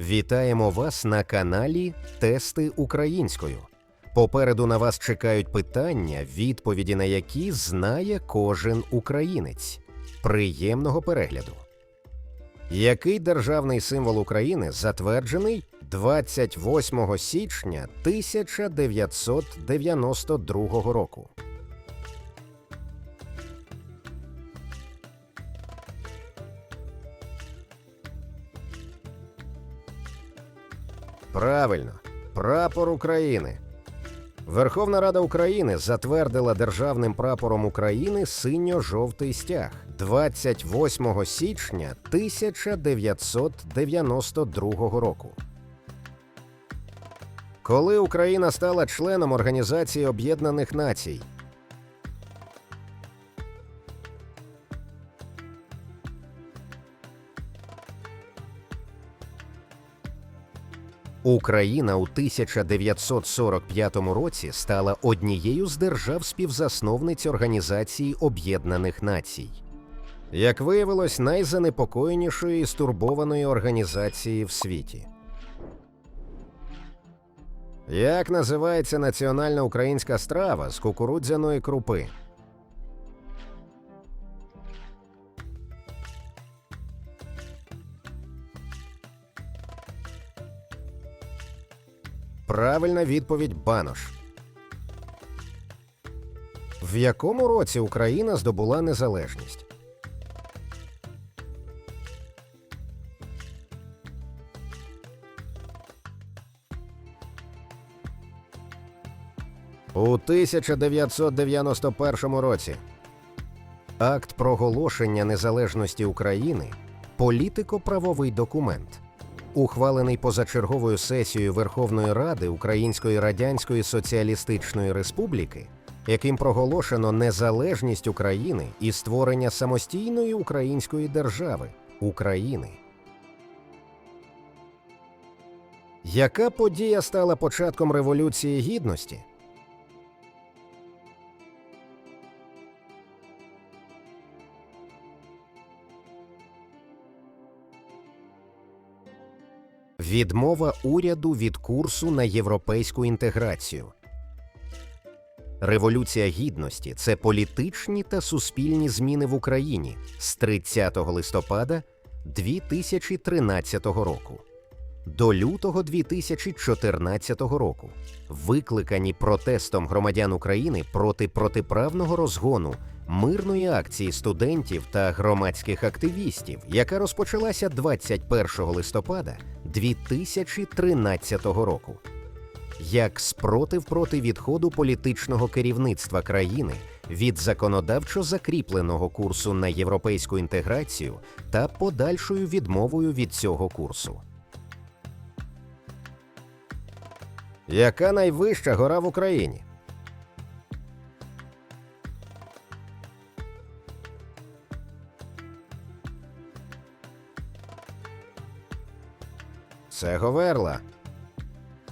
Вітаємо вас на каналі Тести українською. Попереду на вас чекають питання, відповіді на які знає кожен українець. Приємного перегляду. Який державний символ України затверджений 28 січня 1992 року? Правильно, прапор України. Верховна Рада України затвердила державним прапором України синьо-жовтий стяг 28 січня 1992 року. Коли Україна стала членом Організації Об'єднаних Націй? Україна у 1945 році стала однією з держав-співзасновниць Організації Об'єднаних Націй. Як виявилось, найзанепокоєнішої і стурбованої організації в світі. Як називається національна українська страва з кукурудзяної крупи? Правильна відповідь Банош. В якому році Україна здобула незалежність? У 1991 році. Акт проголошення незалежності України політико-правовий документ ухвалений позачерговою сесією Верховної Ради Української Радянської Соціалістичної Республіки, яким проголошено незалежність України і створення самостійної української держави України. Яка подія стала початком Революції Гідності? Відмова уряду від курсу на європейську інтеграцію. Революція гідності це політичні та суспільні зміни в Україні з 30 листопада 2013 року до лютого 2014 року, викликані протестом громадян України проти протиправного розгону мирної акції студентів та громадських активістів, яка розпочалася 21 листопада 2013 року. Як спротив проти відходу політичного керівництва країни від законодавчо закріпленого курсу на європейську інтеграцію та подальшою відмовою від цього курсу. Яка найвища гора в Україні? Це Говерла.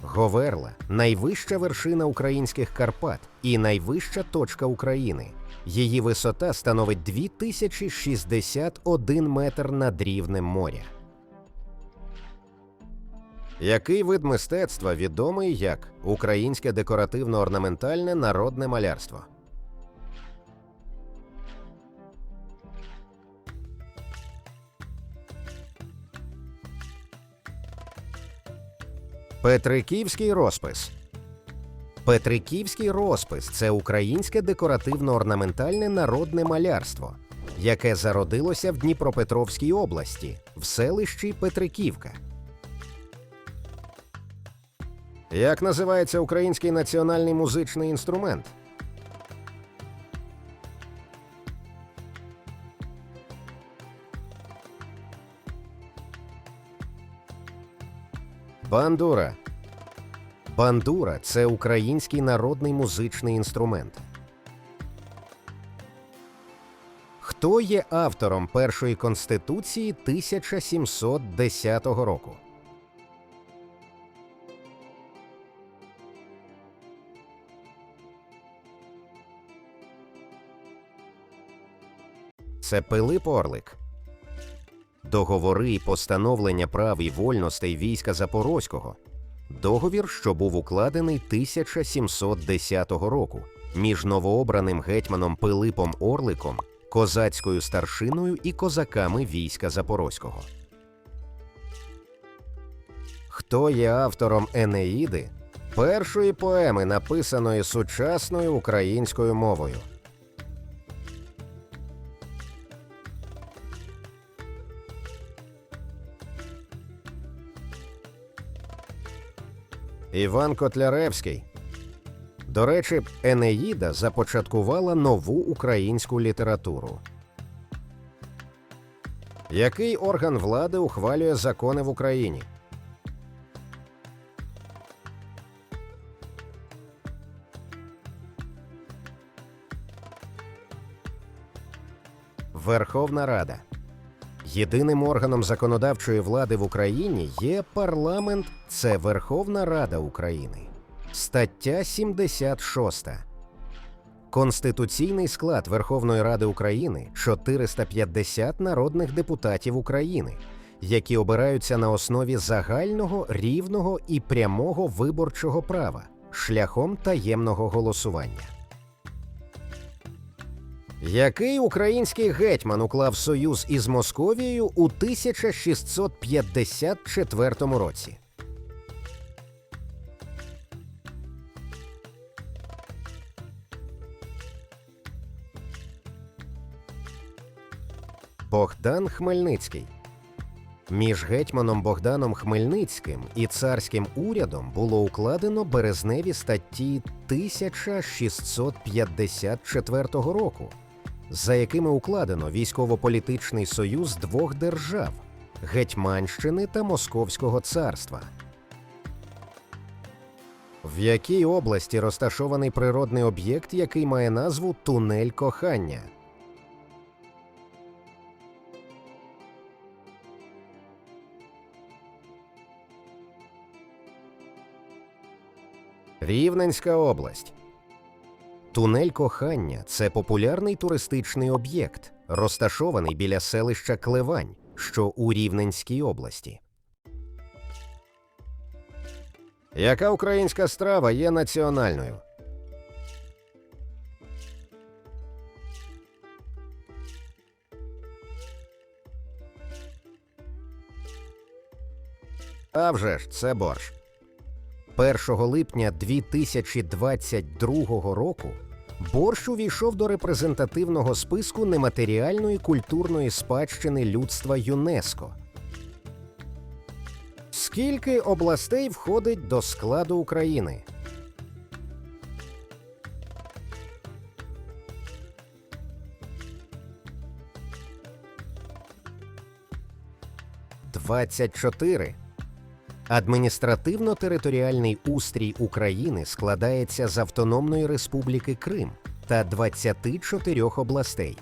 Говерла найвища вершина українських Карпат і найвища точка України. Її висота становить 2061 метр над рівнем моря. Який вид мистецтва відомий як українське декоративно-орнаментальне народне малярство? Петриківський розпис. Петриківський розпис це українське декоративно-орнаментальне народне малярство, яке зародилося в Дніпропетровській області в селищі Петриківка. Як називається український національний музичний інструмент? Бандура. Бандура це український народний музичний інструмент. Хто є автором першої конституції 1710 року? Це Пилип Орлик. Договори і постановлення прав і вольностей війська Запорозького, договір, що був укладений 1710 року між новообраним гетьманом Пилипом Орликом, козацькою старшиною і козаками війська Запорозького. Хто є автором Енеїди, першої поеми, написаної сучасною українською мовою? Іван Котляревський. До речі, Енеїда започаткувала нову українську літературу. Який орган влади ухвалює закони в Україні? Верховна Рада. Єдиним органом законодавчої влади в Україні є парламент, це Верховна Рада України. Стаття 76. Конституційний склад Верховної Ради України 450 народних депутатів України, які обираються на основі загального, рівного і прямого виборчого права шляхом таємного голосування. Який український гетьман уклав союз із Московією у 1654 році? Богдан Хмельницький. Між гетьманом Богданом Хмельницьким і царським урядом було укладено березневі статті 1654 року, за якими укладено військово-політичний союз двох держав Гетьманщини та Московського царства. В якій області розташований природний об'єкт, який має назву Тунель кохання? Рівненська область. Тунель кохання це популярний туристичний об'єкт, розташований біля селища Клевань, що у Рівненській області. Яка українська страва є національною? А вже ж, це борщ. 1 липня 2022 року борщ увійшов до репрезентативного списку нематеріальної культурної спадщини людства ЮНЕСКО. Скільки областей входить до складу України? Двадцять чотири. Адміністративно-територіальний устрій України складається з Автономної Республіки Крим та 24 областей.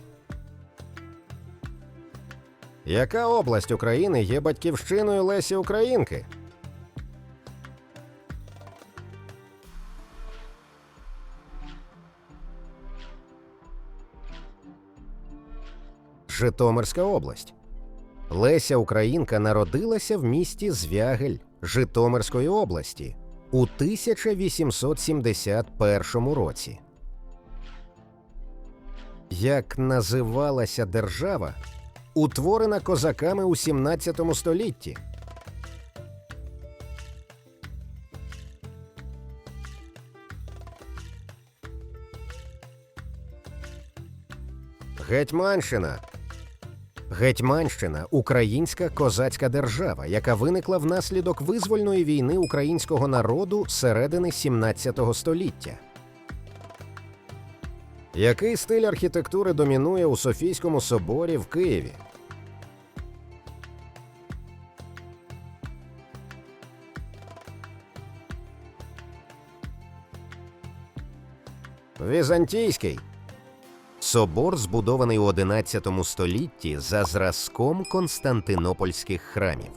Яка область України є батьківщиною Лесі Українки? Житомирська область. Леся Українка народилася в місті Звягель Житомирської області у 1871 році. Як називалася держава, утворена козаками у 17 столітті? Гетьманщина Гетьманщина українська козацька держава, яка виникла внаслідок визвольної війни українського народу середини 17 століття. Який стиль архітектури домінує у Софійському соборі в Києві? Візантійський Собор збудований у XI столітті за зразком константинопольських храмів.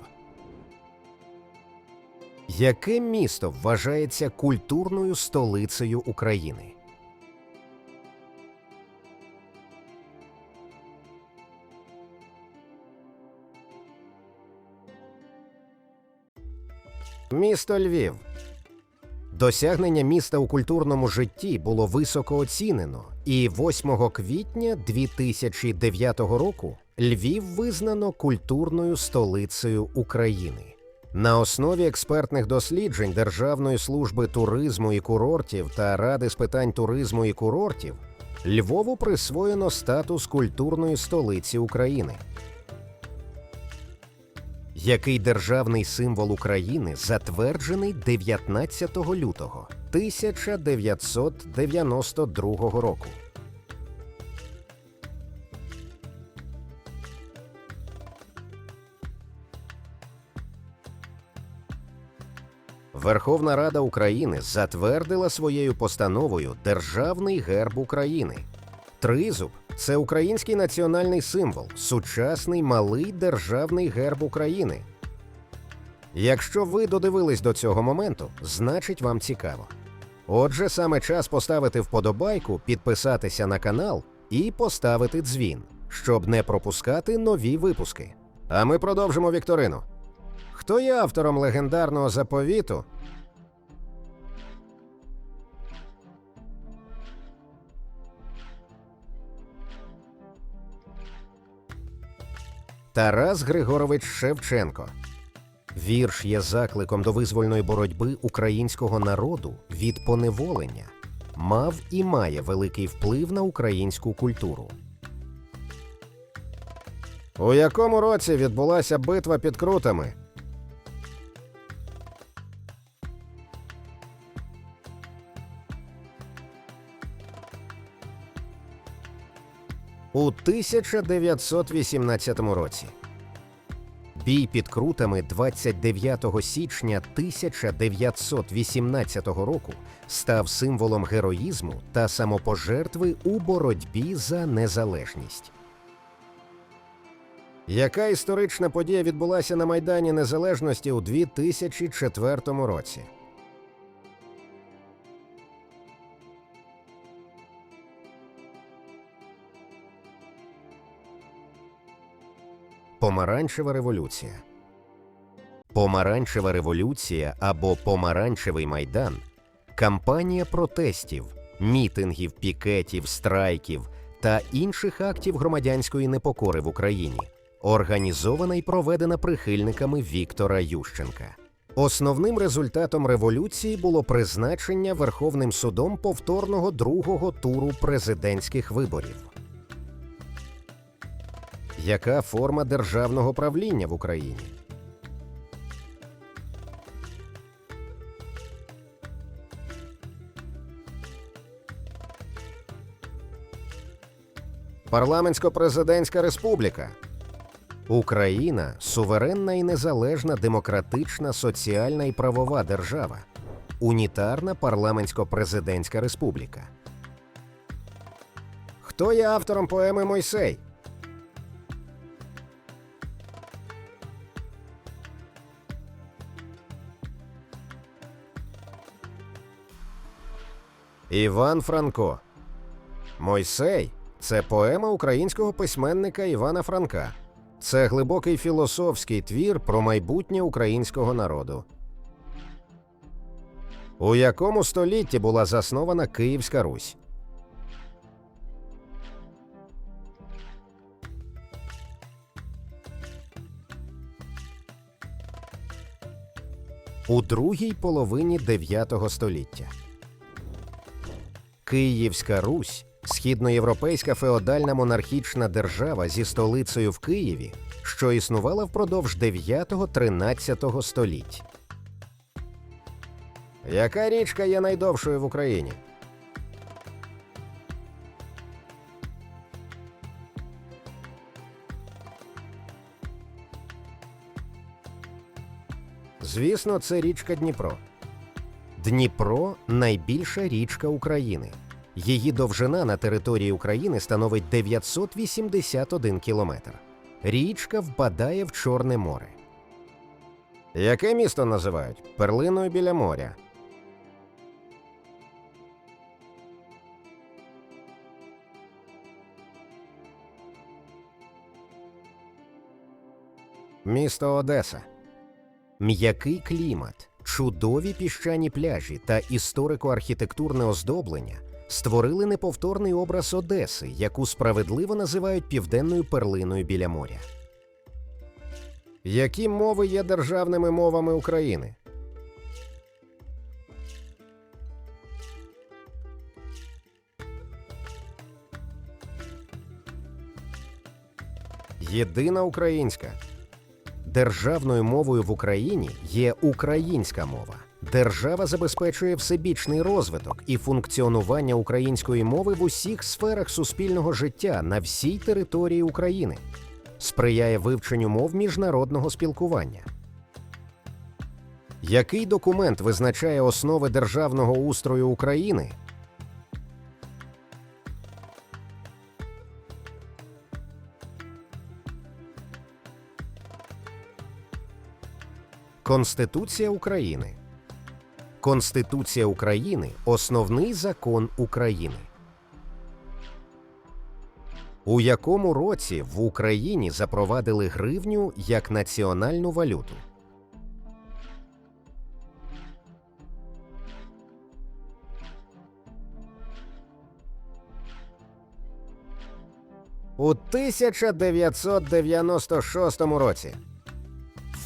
Яке місто вважається культурною столицею України? Місто Львів. Досягнення міста у культурному житті було високо оцінено і 8 квітня 2009 року Львів визнано культурною столицею України. На основі експертних досліджень Державної служби туризму і курортів та Ради з питань туризму і курортів Львову присвоєно статус культурної столиці України. Який державний символ України затверджений 19 лютого 1992 року? Верховна Рада України затвердила своєю постановою Державний герб України. Тризуб це український національний символ, сучасний малий державний герб України. Якщо ви додивились до цього моменту, значить вам цікаво. Отже, саме час поставити вподобайку, підписатися на канал і поставити дзвін, щоб не пропускати нові випуски. А ми продовжимо вікторину. Хто є автором легендарного заповіту? Тарас Григорович Шевченко. Вірш є закликом до визвольної боротьби українського народу від поневолення, мав і має великий вплив на українську культуру. У якому році відбулася битва під крутами? У 1918 році. Бій під крутами 29 січня 1918 року став символом героїзму та самопожертви у боротьбі за незалежність. Яка історична подія відбулася на Майдані Незалежності у 2004 році? Помаранчева революція. Помаранчева революція або Помаранчевий майдан кампанія протестів, мітингів, пікетів, страйків та інших актів громадянської непокори в Україні, організована і проведена прихильниками Віктора Ющенка. Основним результатом революції було призначення Верховним судом повторного другого туру президентських виборів. Яка форма державного правління в Україні? Парламентсько-президентська республіка. Україна суверенна і незалежна демократична, соціальна і правова держава. Унітарна парламентсько-президентська республіка. Хто є автором поеми Мойсей? Іван Франко. Мойсей це поема українського письменника Івана Франка. Це глибокий філософський твір про майбутнє українського народу. У якому столітті була заснована Київська Русь? У другій половині 9 століття. Київська Русь східноєвропейська феодальна монархічна держава зі столицею в Києві, що існувала впродовж 9-13 століть. Яка річка є найдовшою в Україні? Звісно, це річка Дніпро. Дніпро найбільша річка України. Її довжина на території України становить 981 кілометр. Річка впадає в Чорне море. Яке місто називають перлиною біля моря? Місто Одеса. М'який клімат, чудові піщані пляжі та історико-архітектурне оздоблення створили неповторний образ Одеси, яку справедливо називають південною перлиною біля моря. Які мови є державними мовами України? Єдина українська. Державною мовою в Україні є українська мова. Держава забезпечує всебічний розвиток і функціонування української мови в усіх сферах суспільного життя на всій території України, сприяє вивченню мов міжнародного спілкування. Який документ визначає основи державного устрою України? Конституція України. Конституція України основний закон України. У якому році в Україні запровадили гривню як національну валюту? У 1996 році.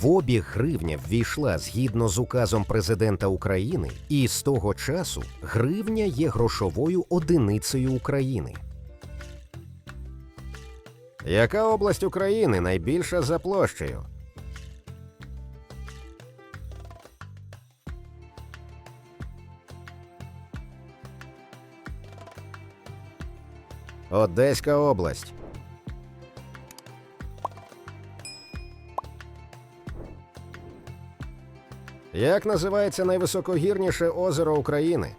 В обіг гривня ввійшла згідно з указом президента України, і з того часу гривня є грошовою одиницею України. Яка область України найбільша за площею? Одеська область. Як називається найвисокогірніше озеро України?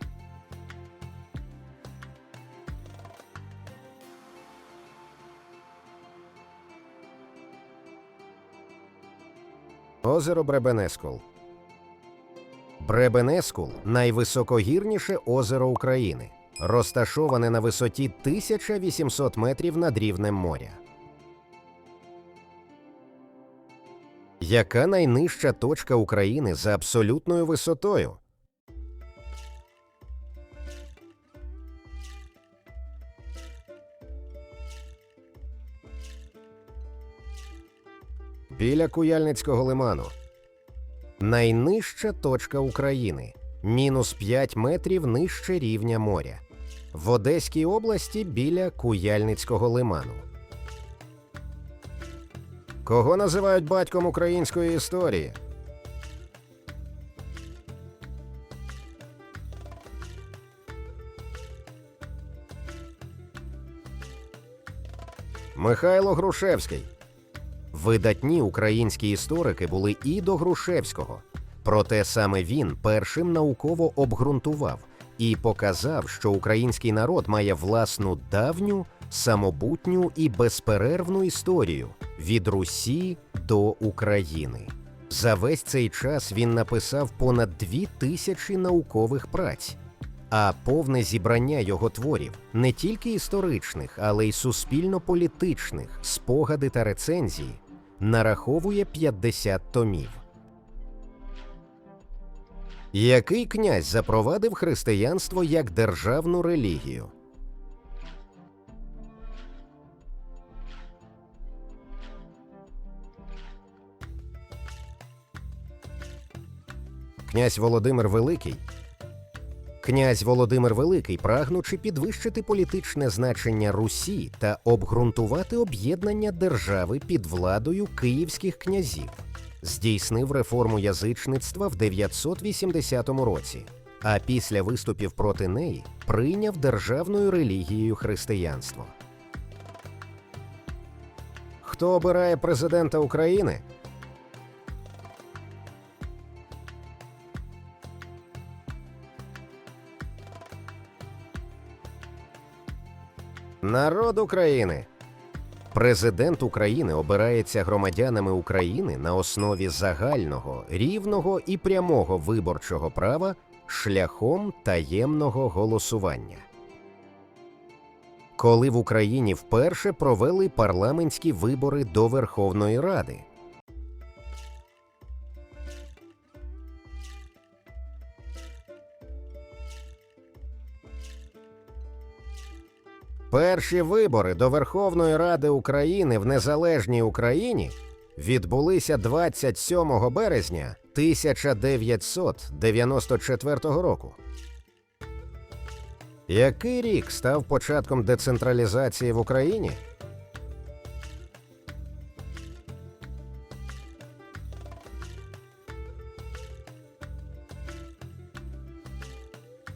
Озеро Бребенескул. Бребенескул найвисокогірніше озеро України, розташоване на висоті 1800 метрів над рівнем моря. Яка найнижча точка України за абсолютною висотою? Біля Куяльницького лиману. Найнижча точка України мінус 5 метрів нижче рівня моря. В Одеській області біля Куяльницького лиману. Кого називають батьком української історії? Михайло Грушевський. Видатні українські історики були і до Грушевського. Проте саме він першим науково обґрунтував і показав, що український народ має власну давню, самобутню і безперервну історію від Русі до України. За весь цей час він написав понад дві тисячі наукових праць, а повне зібрання його творів не тільки історичних, але й суспільно-політичних, спогади та рецензії нараховує 50 томів. Який князь запровадив християнство як державну релігію? Князь Володимир Великий. Князь Володимир Великий, прагнучи підвищити політичне значення Русі та обґрунтувати об'єднання держави під владою київських князів, здійснив реформу язичництва в 980 році, а після виступів проти неї прийняв державною релігією християнство. Хто обирає президента України? Народ України. Президент України обирається громадянами України на основі загального, рівного і прямого виборчого права шляхом таємного голосування. Коли в Україні вперше провели парламентські вибори до Верховної Ради. Перші вибори до Верховної Ради України в незалежній Україні відбулися 27 березня 1994 року. Який рік став початком децентралізації в Україні? –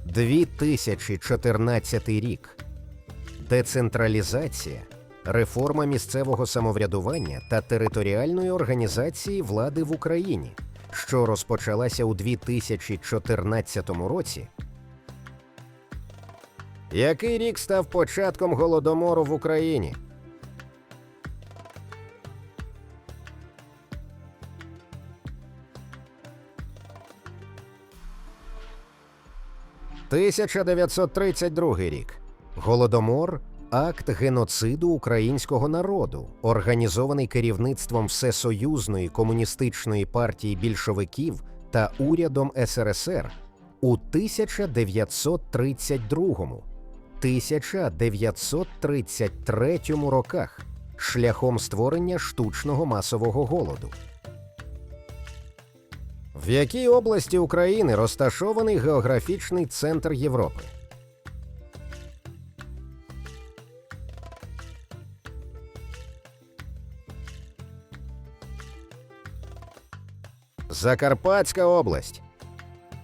2014 рік. Децентралізація, реформа місцевого самоврядування та територіальної організації влади в Україні, що розпочалася у 2014 році. Який рік став початком голодомору в Україні? «1932 рік. Голодомор акт геноциду українського народу, організований керівництвом Всесоюзної комуністичної партії більшовиків та урядом СРСР у 1932 1933 роках шляхом створення штучного масового голоду. В якій області України розташований географічний центр Європи? Закарпатська область.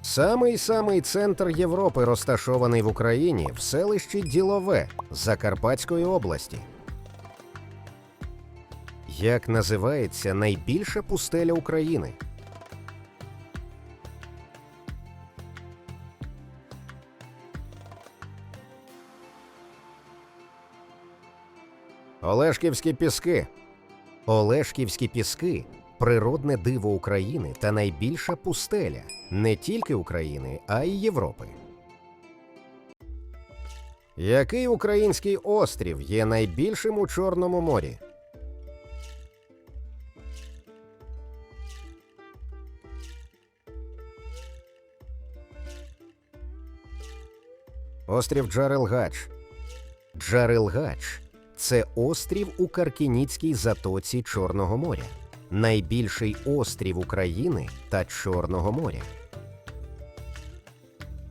Самий самий центр Європи розташований в Україні в селищі Ділове Закарпатської області. Як називається найбільша пустеля України? Олешківські піски. Олешківські піски природне диво України та найбільша пустеля не тільки України, а й Європи. Який український острів є найбільшим у Чорному морі? Острів Джарелгач. Джарелгач це острів у Каркініцькій затоці Чорного моря, найбільший острів України та Чорного моря.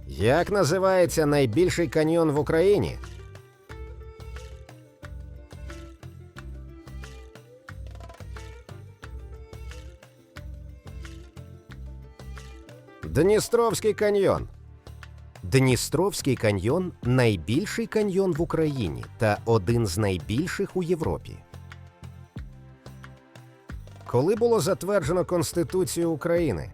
Як називається найбільший каньйон в Україні? Дністровський каньйон. Дністровський каньйон найбільший каньйон в Україні та один з найбільших у Європі. Коли було затверджено Конституцію України?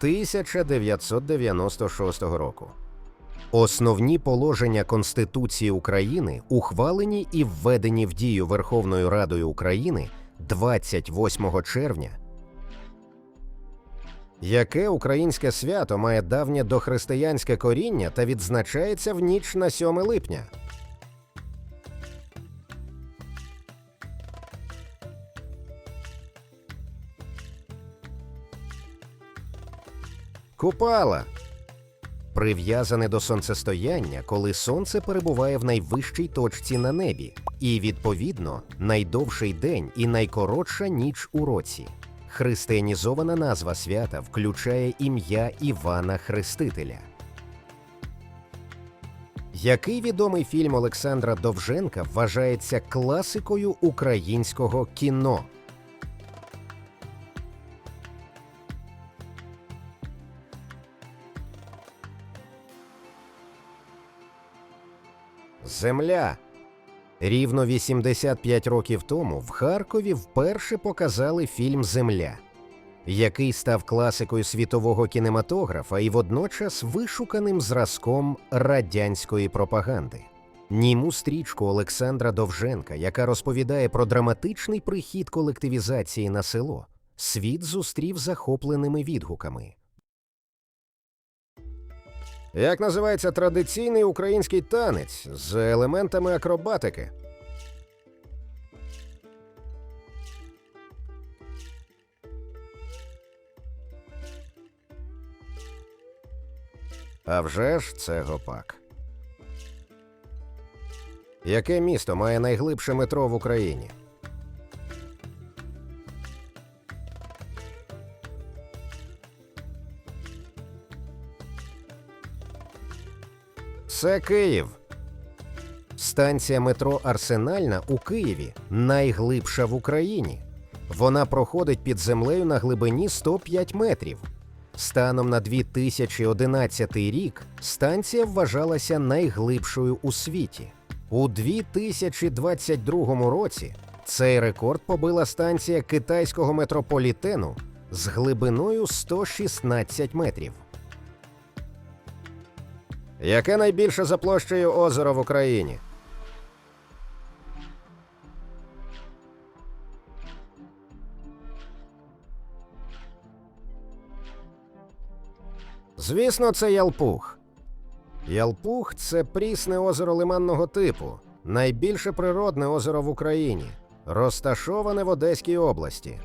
«1996 року. Основні положення Конституції України ухвалені і введені в дію Верховною Радою України 28 червня. Яке українське свято має давнє дохристиянське коріння та відзначається в ніч на 7 липня? Купала прив'язане до сонцестояння, коли сонце перебуває в найвищій точці на небі, і, відповідно, найдовший день і найкоротша ніч у році. Християнізована назва свята включає ім'я Івана Хрестителя. Який відомий фільм Олександра Довженка вважається класикою українського кіно? Земля. Рівно 85 років тому в Харкові вперше показали фільм Земля, який став класикою світового кінематографа і водночас вишуканим зразком радянської пропаганди. Німу стрічку Олександра Довженка, яка розповідає про драматичний прихід колективізації на село, світ зустрів захопленими відгуками. Як називається традиційний український танець з елементами акробатики? А вже ж це гопак. Яке місто має найглибше метро в Україні? Це Київ. Станція метро Арсенальна у Києві найглибша в Україні. Вона проходить під землею на глибині 105 метрів. Станом на 2011 рік станція вважалася найглибшою у світі. У 2022 році цей рекорд побила станція китайського метрополітену з глибиною 116 метрів. Яке найбільше за площею озеро в Україні? Звісно, це Ялпух. Ялпух це прісне озеро лиманного типу, найбільше природне озеро в Україні, розташоване в Одеській області.